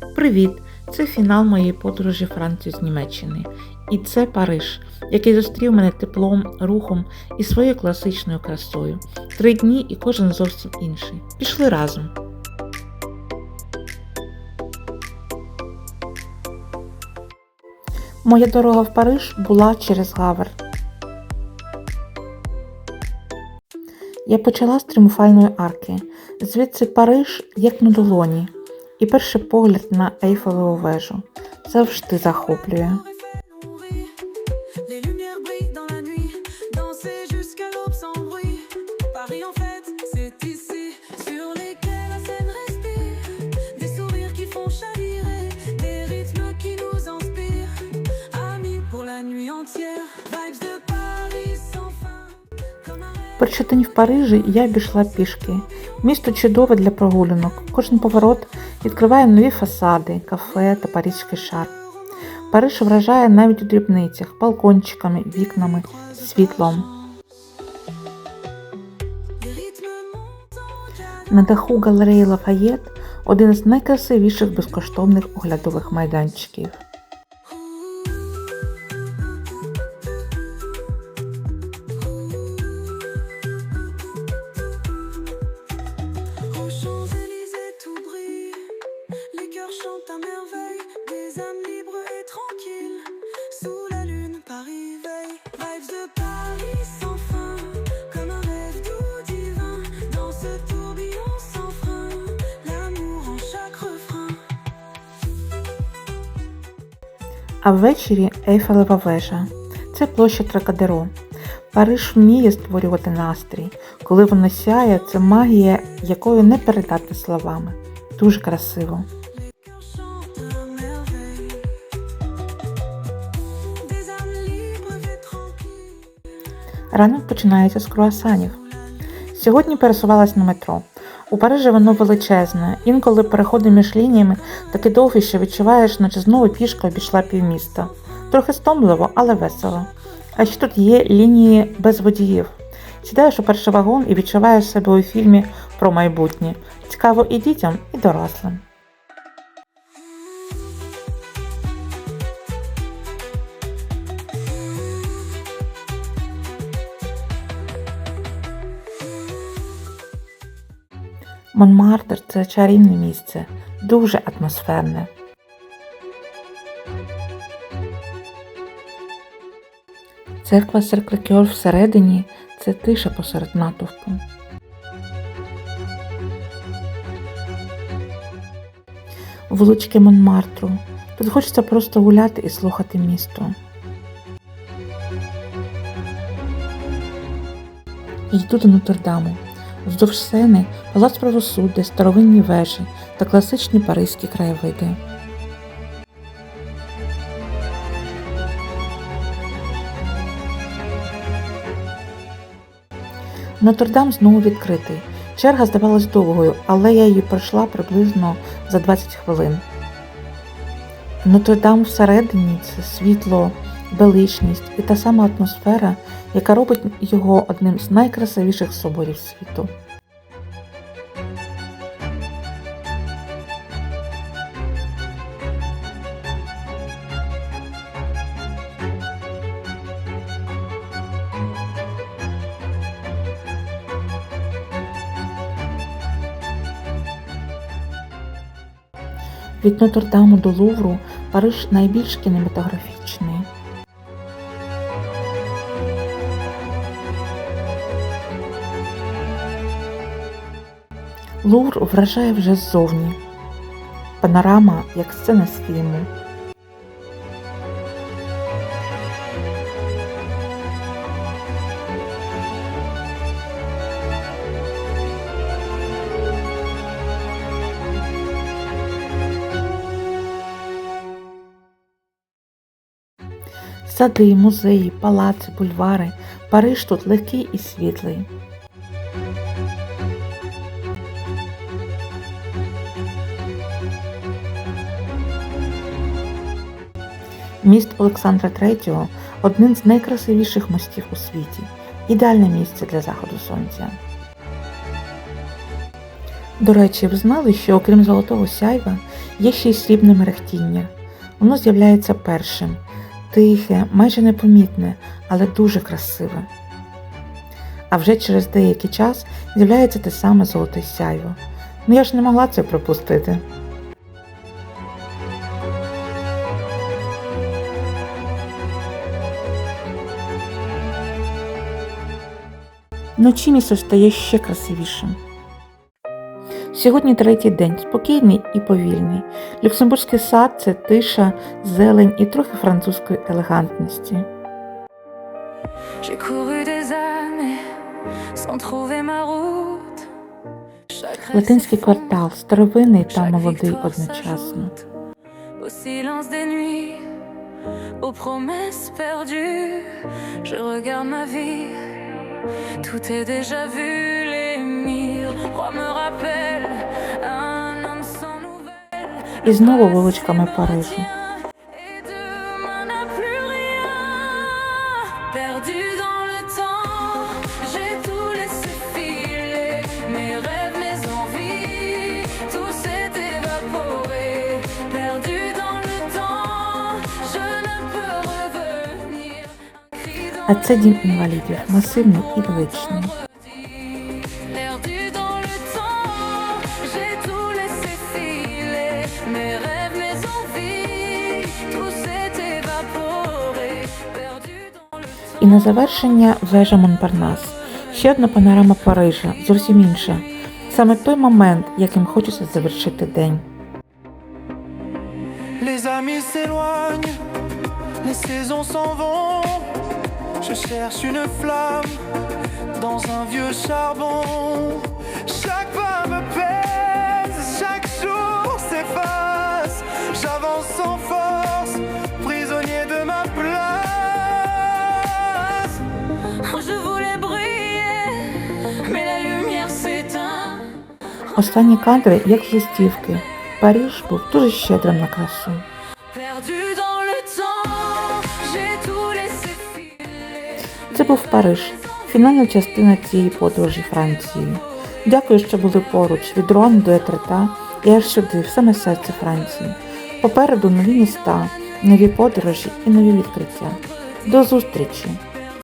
Привіт! Це фінал моєї подорожі Францію з Німеччини. І це Париж, який зустрів мене теплом, рухом і своєю класичною красою. Три дні і кожен зовсім інший. Пішли разом. Моя дорога в Париж була через Гавр. Я почала з тріумфальної арки. Звідси Париж як на долоні. І перший погляд на Ейфелеву вежу завжди захоплює. Перший день в Парижі я обійшла пішки. Місто чудове для прогулянок. Кожен поворот відкриває нові фасади, кафе та паризький шар. Париж вражає навіть у дрібницях, балкончиками, вікнами, світлом. На даху галереї Лафаєт один з найкрасивіших безкоштовних оглядових майданчиків. А ввечері Ейфелева вежа. Це площа Тракадеро. Париж вміє створювати настрій. Коли вона сяє, це магія, якою не передати словами. Дуже красиво. Ранок починається з круасанів. Сьогодні пересувалась на метро. У Парижі воно величезне, інколи переходи між лініями таки довгі, що відчуваєш, наче знову пішка обійшла півміста. Трохи стомливо, але весело. А ще тут є лінії без водіїв. Сідаєш у перший вагон і відчуваєш себе у фільмі про майбутнє. Цікаво і дітям, і дорослим. Монмартр це чарівне місце, дуже атмосферне. Церква Серкликьор всередині це тиша посеред натовпу. Вулички Монмартру. Тут хочеться просто гуляти і слухати місто. Йду до Нотр-Даму. Вздовж сени палац правосуддя, старовинні вежі та класичні паризькі краєвиди. Нотр-Дам знову відкритий. Черга здавалась довгою, але я її пройшла приблизно за 20 хвилин. Нотр-Дам всередині це світло, величність і та сама атмосфера, яка робить його одним з найкрасивіших соборів світу. Від Нотр-Даму до Лувру Париж найбільш кінематографічний. Лувр вражає вже ззовні. Панорама як сцена з фільму. Сади, музеї, палаци, бульвари. Париж тут легкий і світлий. Міст Олександра III – один з найкрасивіших мостів у світі. Ідеальне місце для заходу сонця. До речі, ви знали, що окрім золотого сяйва, Є ще й срібне мерехтіння. Воно з'являється першим, тихе, майже непомітне, але дуже красиве. А вже через деякий час з'являється те саме золоте сяйво. Ну я ж не могла це пропустити. Вночі місто стає ще красивішим. Сьогодні третій день, спокійний і повільний. Люксембурзький сад це тиша, зелень і трохи французької елегантності. Латинський квартал, старовинний та молодий одночасно. aux promesses perdues, je regarde ma vie. Tout est déjà vu, les miroirs me rappellent un homme sans nouvelles. І знову вуличками Парижу. А це дім інвалідів, масивний і величний. І на завершення вежа Монпарнас. Ще одна панорама Парижа, зовсім інша. Саме той момент, яким хочеться завершити день. Les amis s'éloignent, les saisons s'en vont. Je cherche une flamme dans un vieux charbon. Chaque pas me pèse, chaque jour s'efface. J'avance sans force, prisonnier de ma place. Je voulais briller, mais la lumière s'éteint. Останні кадри, як з листівки. Париж був дуже щедрим на красу. Був Париж, фінальна частина цієї подорожі Францією. Дякую, що були поруч від Руан до Етрета і аж сюди, в саме серце Франції. Попереду нові міста, нові подорожі і нові відкриття. До зустрічі!